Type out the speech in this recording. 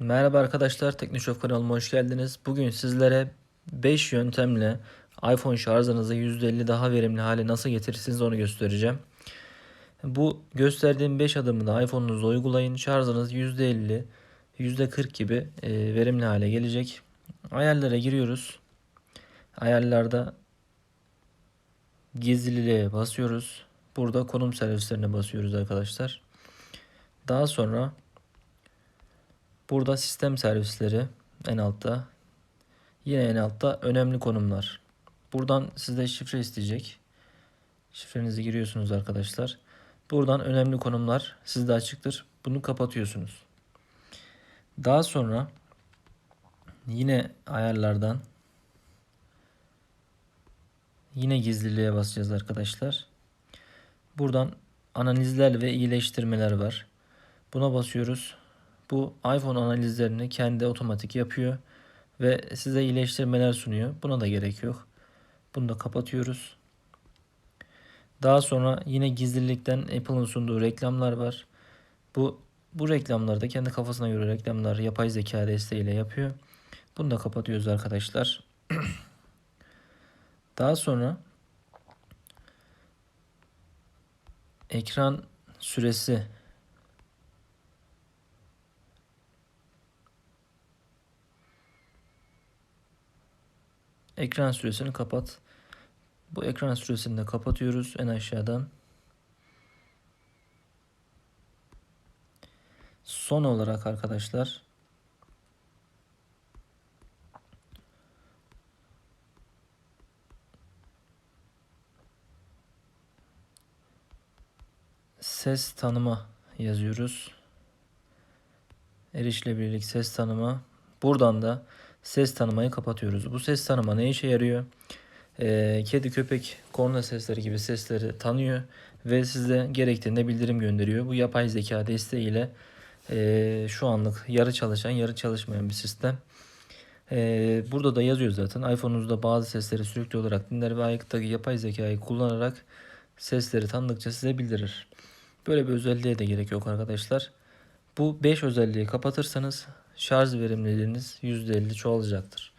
Merhaba arkadaşlar, Teknoşof kanalıma hoş geldiniz. Bugün sizlere 5 yöntemle iPhone şarjınızı %50 daha verimli hale nasıl getirirsiniz onu göstereceğim. Bu gösterdiğim 5 adımı da iPhone'unuzda uygulayın. Şarjınız %50, %40 gibi e, verimli hale gelecek. Ayarlara giriyoruz. Ayarlarda gizliliğe basıyoruz. Burada konum servislerine basıyoruz arkadaşlar. Daha sonra Burada sistem servisleri en altta. Yine en altta önemli konumlar. Buradan sizde şifre isteyecek. Şifrenizi giriyorsunuz arkadaşlar. Buradan önemli konumlar sizde açıktır. Bunu kapatıyorsunuz. Daha sonra yine ayarlardan yine gizliliğe basacağız arkadaşlar. Buradan analizler ve iyileştirmeler var. Buna basıyoruz. Bu iPhone analizlerini kendi otomatik yapıyor ve size iyileştirmeler sunuyor. Buna da gerek yok. Bunu da kapatıyoruz. Daha sonra yine gizlilikten Apple'ın sunduğu reklamlar var. Bu bu reklamları da kendi kafasına göre reklamlar yapay zeka desteğiyle yapıyor. Bunu da kapatıyoruz arkadaşlar. Daha sonra ekran süresi Ekran süresini kapat. Bu ekran süresini de kapatıyoruz en aşağıdan. Son olarak arkadaşlar ses tanıma yazıyoruz. Erişilebilirlik ses tanıma. Buradan da ses tanımayı kapatıyoruz. Bu ses tanıma ne işe yarıyor? Ee, kedi, köpek, korna sesleri gibi sesleri tanıyor ve size gerektiğinde bildirim gönderiyor. Bu yapay zeka desteğiyle e, şu anlık yarı çalışan, yarı çalışmayan bir sistem. Ee, burada da yazıyor zaten. iPhone'unuzda bazı sesleri sürekli olarak dinler ve ayaktaki yapay zekayı kullanarak sesleri tanıdıkça size bildirir. Böyle bir özelliğe de gerek yok arkadaşlar. Bu 5 özelliği kapatırsanız şarj verimliliğiniz %50 çoğalacaktır.